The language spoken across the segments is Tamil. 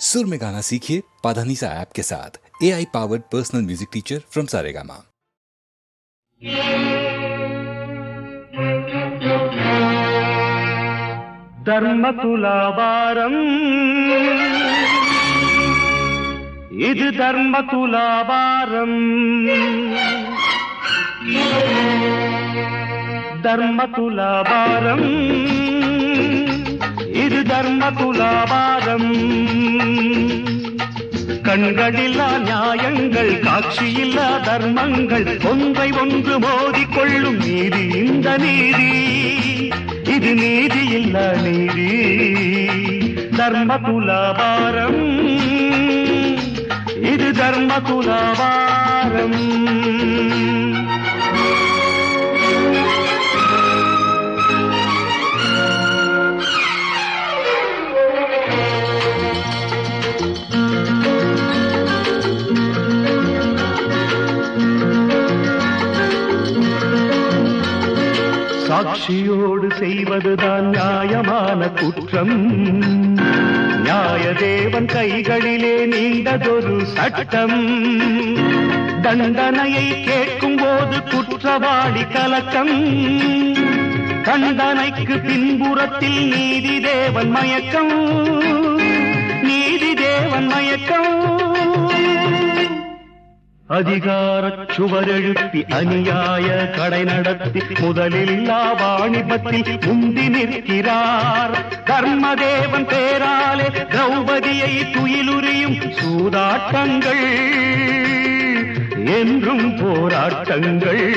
सुर में गाना सीखिए पाधानीसा ऐप के साथ। A I powered personal music teacher from Saregama बारम धर्म तुला बारम தர்ம தர்மகுலாபாரம் கண்களில்லா நியாயங்கள் காட்சியில்லா தர்மங்கள் ஒன்றை ஒன்று மோதிக்கொள்ளும் நீதி இந்த நீதி. இது நீதி இல்ல நீதி. தர்மகுலாபாரம் இது தர்மகுலாபாரம் சாட்சியோடு செய்வதுதான் நியாயமான குற்றம். நியாயதேவன் கைகளிலே நீண்டதொரு சட்டம். தண்டனையை கேட்கும் போது குற்றவாளி கலக்கம். தண்டனைக்கு பின்புறத்தில் நீதி தேவன் மயக்கம். நீதி தேவன் மயக்கம். அதிகார சுவரெழுப்பி அநியாய கடை நடத்தி முதலில்லா வாணிபத்தில் முந்தி நிற்கிறார். தர்மதேவன் பேராலே திரௌபதியை துயிலுரியும் சூதாட்டங்கள். என்றும் போராட்டங்கள்.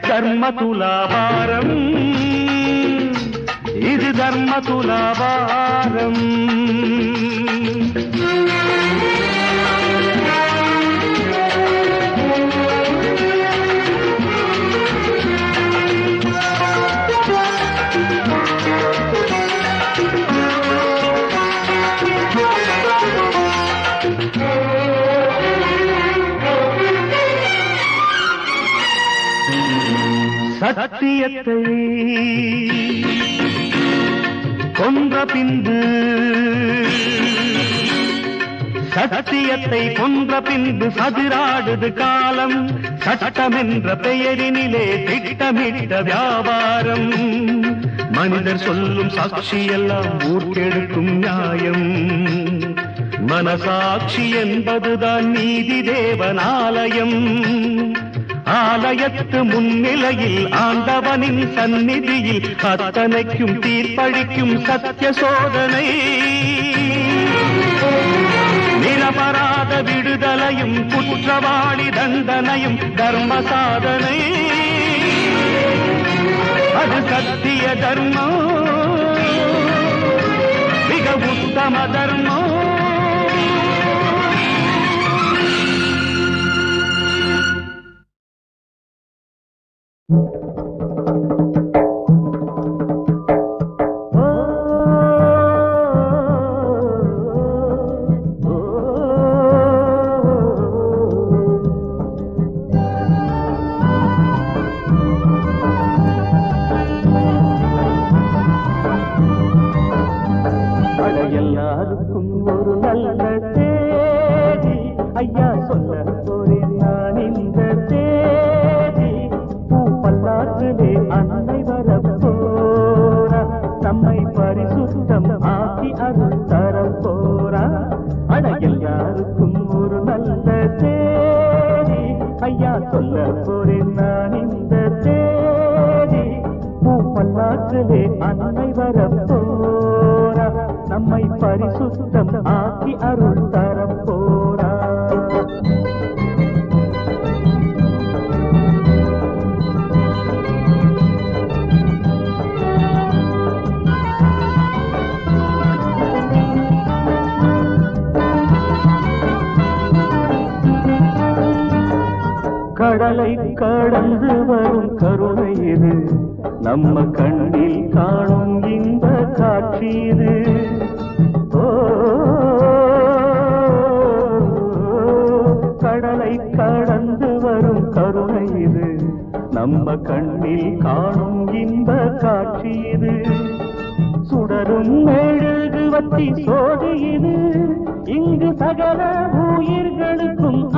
தர்ம துலாபாரம் இது தர்ம துலாபாரம் சத்தியத்தை கொன்ற பின்பு சத்தியத்தை கொன்ற பின்பு சதிராடுது காலம். சட்டம் என்ற பெயரினிலே திட்டமிட்ட வியாபாரம். மனிதர் சொல்லும் சாட்சியெல்லாம் ஊர்க்கெடுக்கும் நியாயம். மனசாட்சி என்பதுதான் நீதி தேவனாலயம். ஆலயத்து முன்னிலையில் ஆண்டவனின் சந்நிதியில் அத்தனைக்கும் தீர்ப்பளிக்கும் சத்திய சோதனை. நிரபராத விடுதலையும் குற்றவாளி தண்டனையும் தர்ம சாதனை. அது சத்திய தர்மம். மிக உத்தம தர்மம். அட நம்ம கண்ணில் காணும் இந்த காட்சி இது. கடலை கடந்து வரும் கருணை இது. நம்ம கண்ணில் காணும் இந்த காட்சி இது. சுடரும் மெழுகுவத்தி சோதி இது. சகல உயிர்களுக்கும்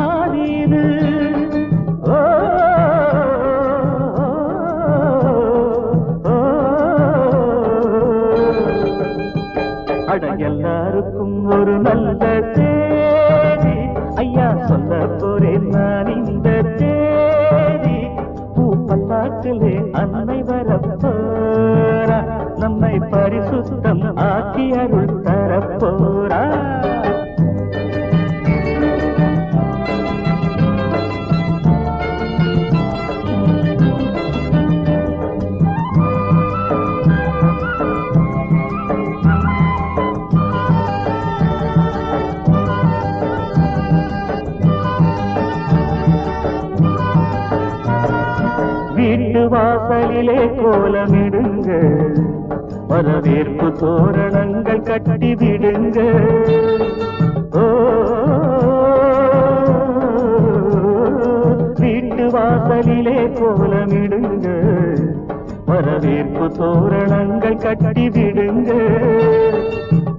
எல்லாருக்கும் ஒரு நல்ல தேதி. ஐயா சொல்ல போறேன் நான் இந்த தேதி. பூ பல்லாக்கிலே அன்னை வரப்போரா நம்மை பரிசுத்தம் ஆக்கி அருள் தரப்போரா வாசலிலே கோலமிடுங்க. வரவேற்பு தோரணங்கள் கட்டி விடுங்க. வீட்டு வாசலிலே கோலமிடுங்க. வரவேற்பு தோரணங்கள் கட்டி விடுங்க.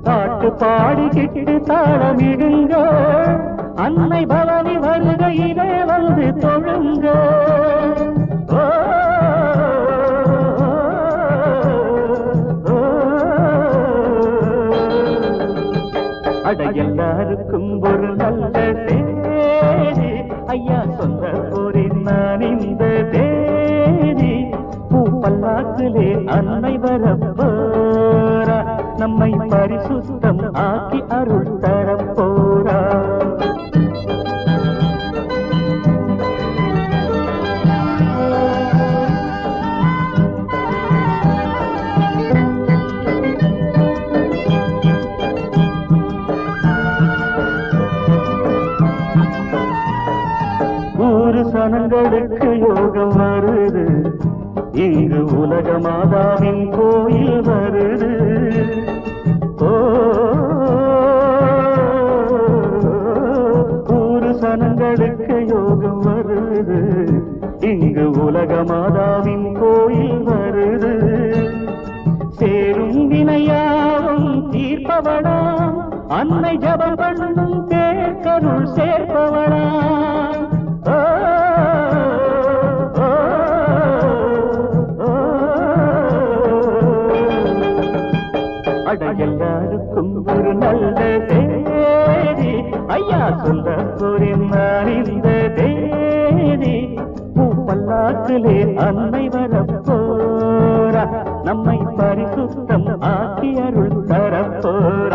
பாட்டு பாடிக்கிட்டு தாளமிடுங்க. அன்னை பவனி வருகையிலே வந்து தொழுங்க. எல்லாருக்கும் ஒரு நல்ல தேதி. ஐயா சொல்ல போரில் நான் இந்த தேதி. பூ பல்லாக்கிலே அன்னை வரப்போரா நம்மை பரிசுத்தம் ஆக்கி அருள் தரப்போரா மனங்களுக்கு யோகம் வருது. இங்கு உலக மாதாவின் கோயில் வருது. ஓ, ஊரு சனங்களுக்கு யோகம் வருது. இங்கு உலக மாதாவின் கோயில் வருது. சேரும் வினையாவும் தீர்ப்பவளாம் அன்னை ஜபம் பண்ணும் பேர்கருள் சேர்ப்பவளாம் ஐயா சொல்ல போறேன் தேதி பூ பல்லாக்கிலே அன்னை வரப்போரா நம்மை பரிசுத்தம் ஆக்கி அருள் தரப்போரா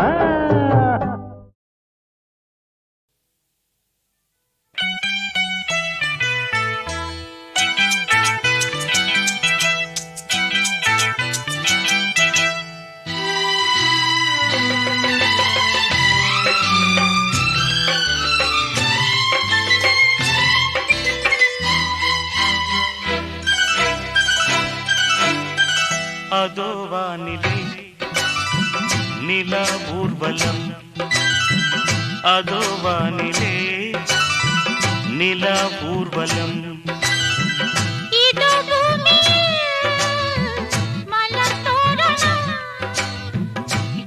മലം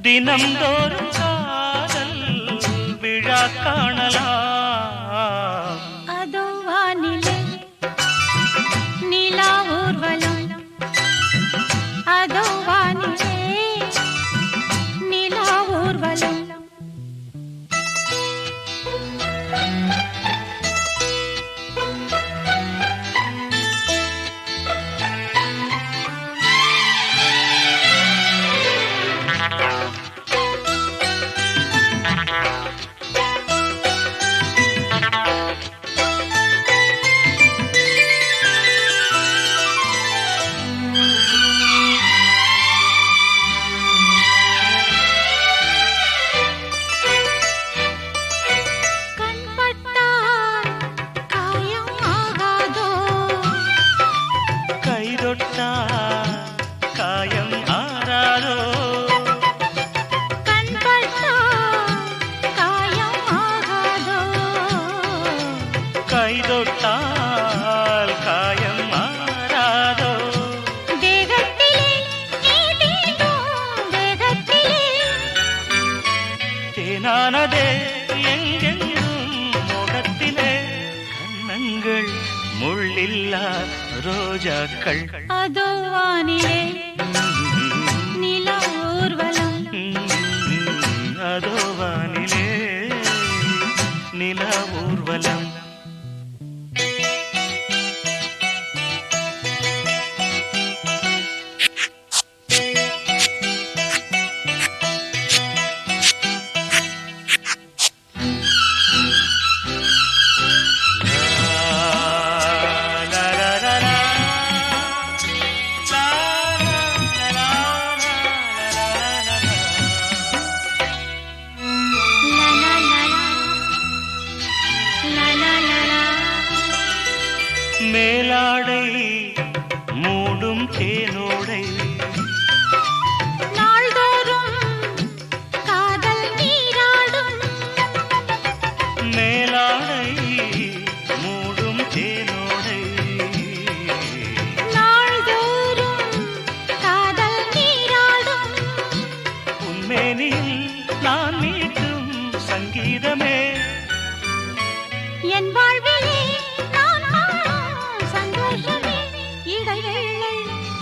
ദിനം തോറും കാതൽ വിഴാ കാണലാം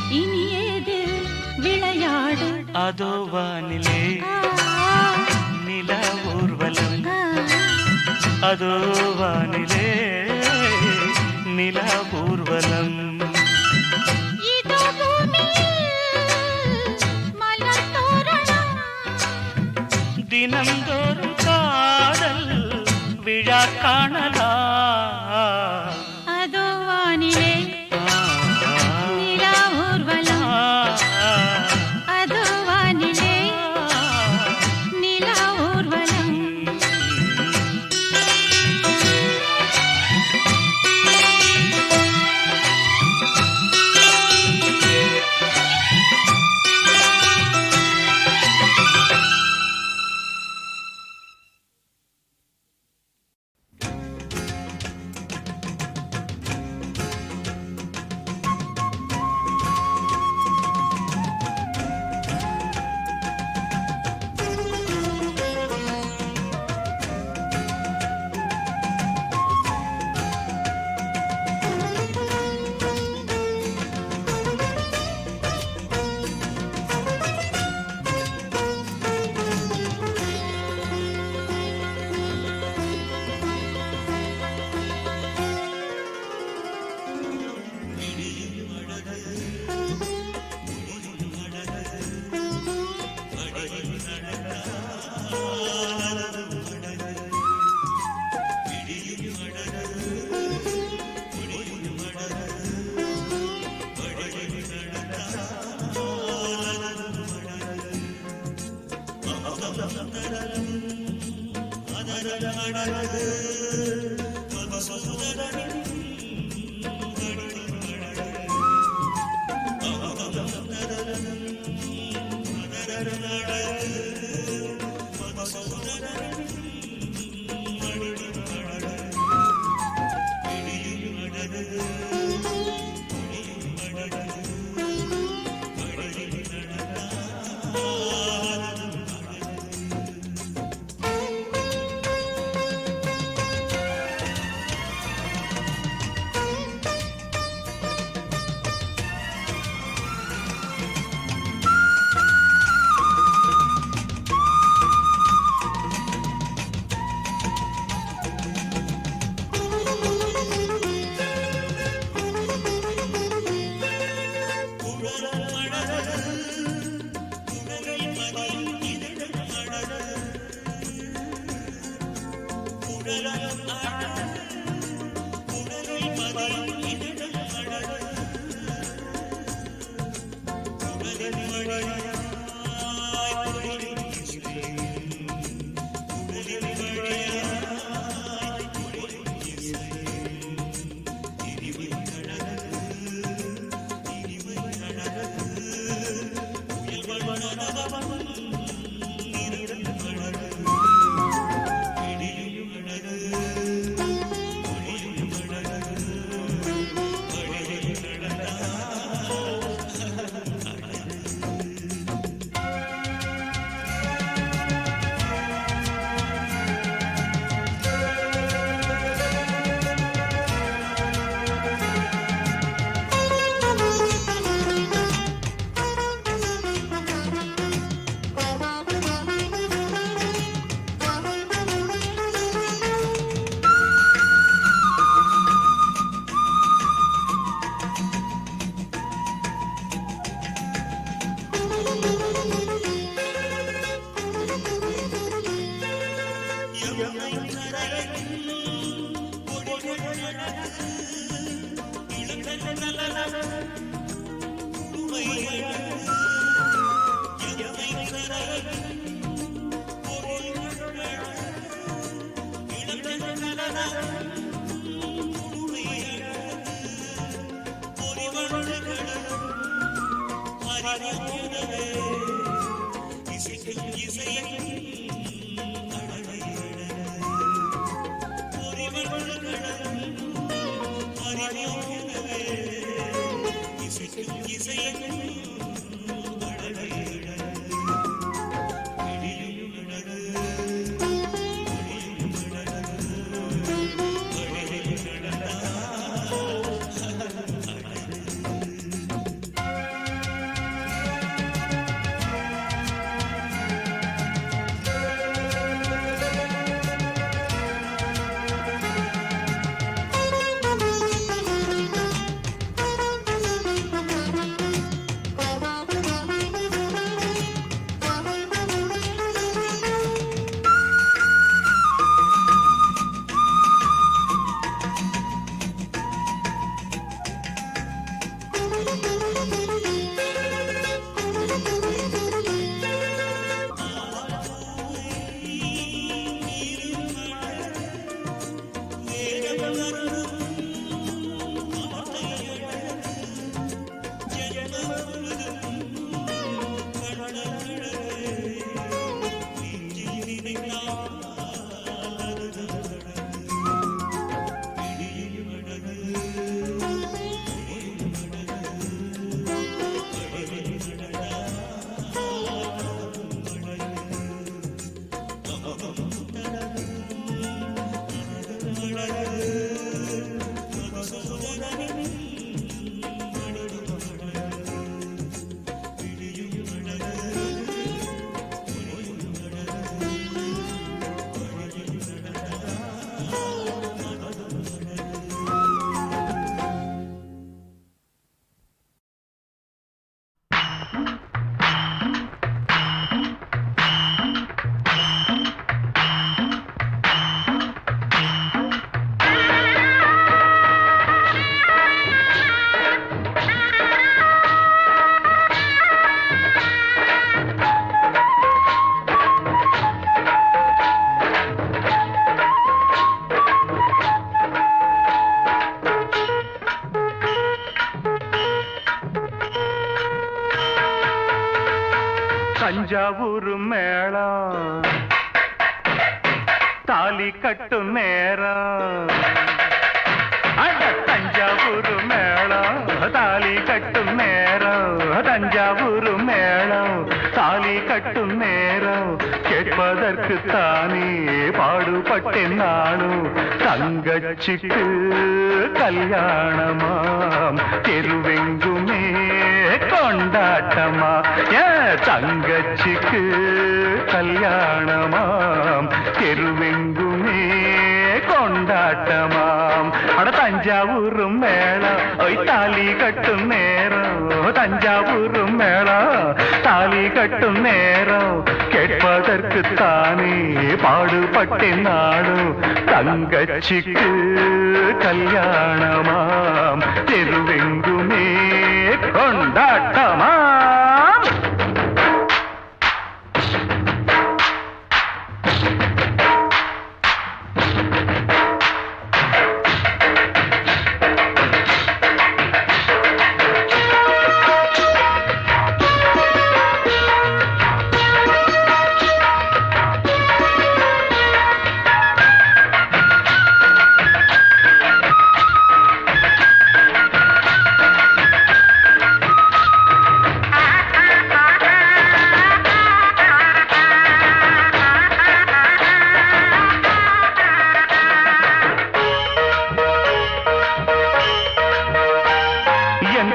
இனியேது விளையாடு. அதோ வானிலே நில ஊர்வலம். அதோ வானிலே நில ஊர்வலம். தினந்தோறும் காதல் விழா காணல். மனது தஞ்சாவூர் மேளம் தாலி கட்டும் நேரம் தஞ்சாவூர் மேளம் தாலி கட்டும் நேரம் தஞ்சாவூர் மேளம் தாலி கட்டும் நேரம் கேட்பதற்கு தானே பாடுபட்டேன் நானும் தங்கச்சிக்கு கல்யாணமாம். தெருவெங்குமே கொண்டாட்டமா? ஏ தங்கச்சிக்கு கல்யாணமாம். தெருவெங்குமே கொண்டாட்டமாம். அட தஞ்சாவூரும் மேளம் ஒய் தாலி கட்டும் நேரம். தஞ்சாவூரும் மேளம் தாலி கட்டும் நேரம். கேட்பதற்கு தானே பாடுபட்டேன் நாடும் தங்கச்சிக்கு கல்யாணமாம் தெருவெங்குமே கொண்டாட்டமா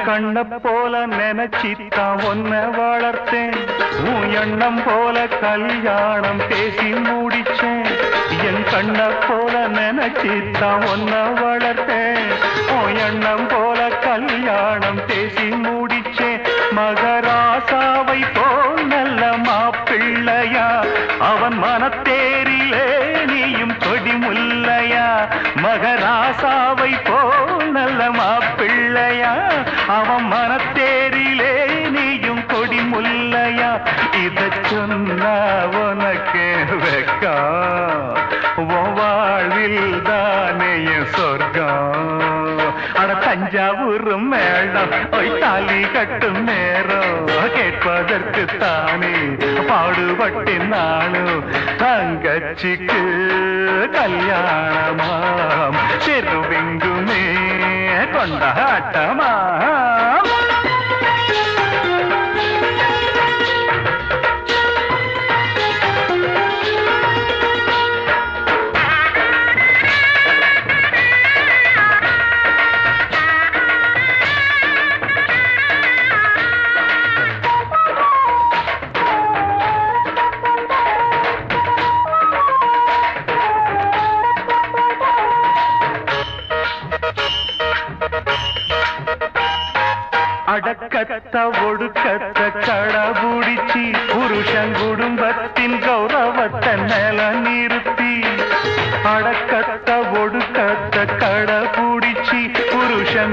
கண்ண போல நினைச்சித்தான் ஒன்ன வளர்த்தேன். உன் எண்ணம் போல கல்யாணம் பேசி முடிச்சேன். என் கண்ண போல நினைச்சித்தான் ஒன்ன வளர்த்தேன். உன் எண்ணம் போல கல்யாணம் பேசி முடி கட்டும் நேரம். கேட்பதற்கு தானே பாடுபட்டின் நாளும் தங்கச்சிக்கு கல்யாணமாம். தெருவெங்குமே கொண்டாட்டமாம்.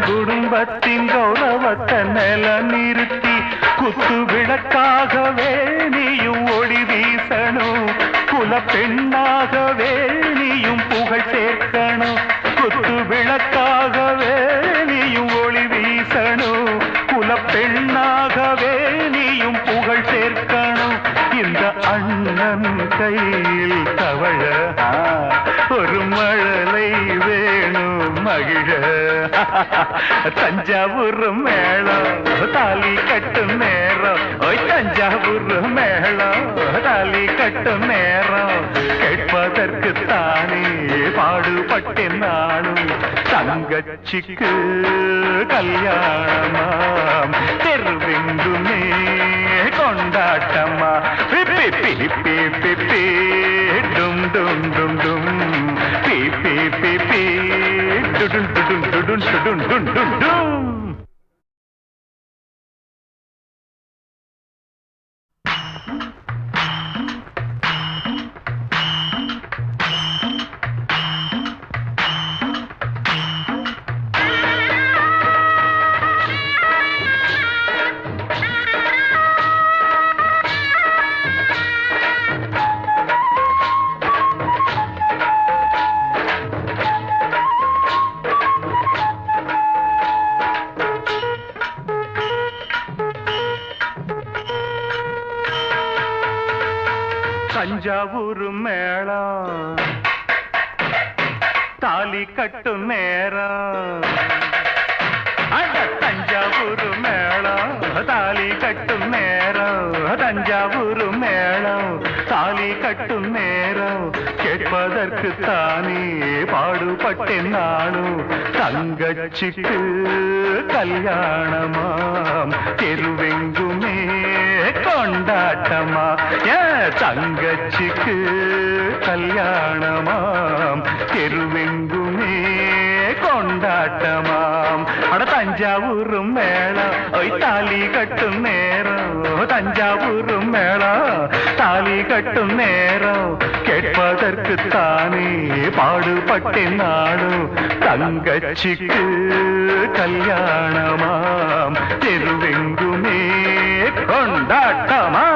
குடும்பத்தின் கௌரவத்தை நில நிறுத்தி குத்து விளக்காகவே நீயும் ஒளி வீசணும் குல பெண்ணாகவே நீயும் புகழ் சேர்க்கணும் குத்து விளக்காகவே நீயும் ஒளி வீசணும் குல பெண்ணாகவே நீயும் புகழ் சேர்க்கணும். இந்த அண்ணன் கையில் தவழ ஒரு மழை மகிழ தஞ்சாவூர் மேளம். தாலி கட்டும் நேரம். ஓய் தஞ்சாவூர் மேளம். தாலி கட்டும் நேரம். கேட்பதற்கு தானே பாடுபட்டேன் நானும். தங்கச்சிக்கு கல்யாணமாம் தெருவெங்குமே கொண்டாட்டமா? பிப்பி பிப்பி பிப்பி dun, dun, dun. தானே பாடுபட்டேன் நானும் தங்கச்சிக்கு கல்யாணமாம் தெருவெங்குமே கொண்டாட்டமா? ஏ தங்கச்சிக்கு கல்யாணமாம் தெருவெங்குமே கொண்டாட்டமாம். அட தஞ்சாவூரும் மேளம் ஒய் தாலி கட்டும் நேரம். தஞ்சாவூரும் மேளம் தாலி கட்டும் நேரம். கேட்பதற்கு தானே பாடுபட்டேன் நாடும் தங்கச்சிக்கு கல்யாணமாம் தெருவெங்குமே கொண்டாட்டமா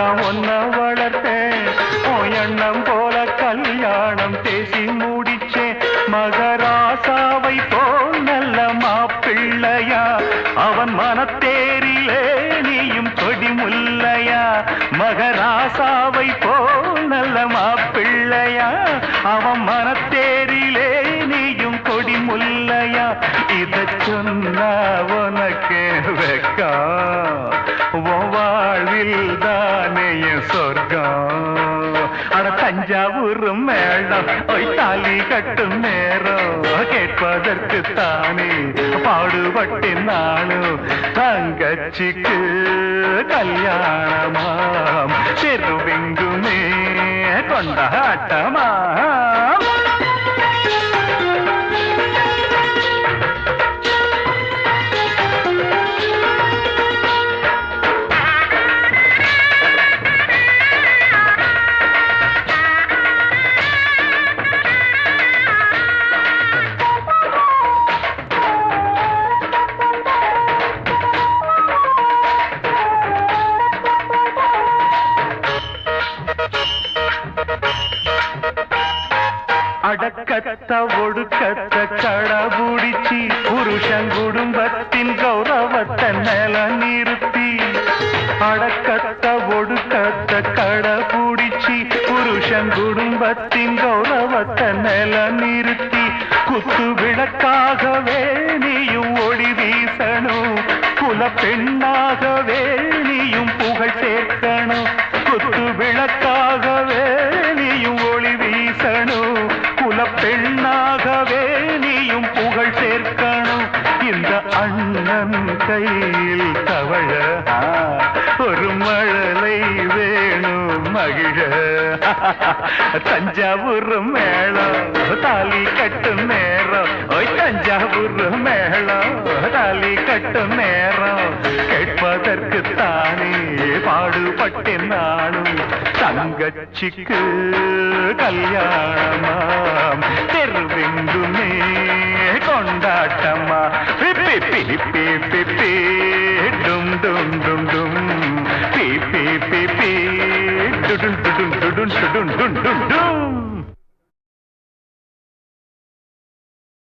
நினைச்சித்தான் ஒன்ன வளர்த்தேன் உன் எண்ணம் போல கல்யாணம் பேசி கட்டும் நேரம் கேட்பதற்கு தானே. பாடுபட்டேன் நாளும் தங்கச்சிக்கு கல்யாணமாம். தெருவெங்குமே கொண்டாட்டமாம். கத்த ஒடுக்கத்த கடபுடிச்சி புருஷன் குடும்பத்தின் கௌரவத்தை நில நிறுத்தி. அடக்கத்த ஒடுக்கத்த கடபுடிச்சி புருஷன் குடும்பத்தின் கௌரவத்தை நில நிறுத்தி. குத்து விளக்காகவே நீயும் ஒளி வீசணும். குல பெண்ணா கையில் தவழ. ஒரு மழலை வேணும் மகிழ. தஞ்சாவூர் மேளம் தாலி கட்டும் நேரம். ஓய் தஞ்சாவூர் மேளம் தாலி கட்டும் நேரம். கேட்பதற்கு தானே பாடுபட்டேன் நானும். தங்கச்சிக்கு கல்யாணமாம். தெருவெங்குமே கொண்டாட்டமா? பிப்பி பிப்பி பிப்பி டும் டும் டும்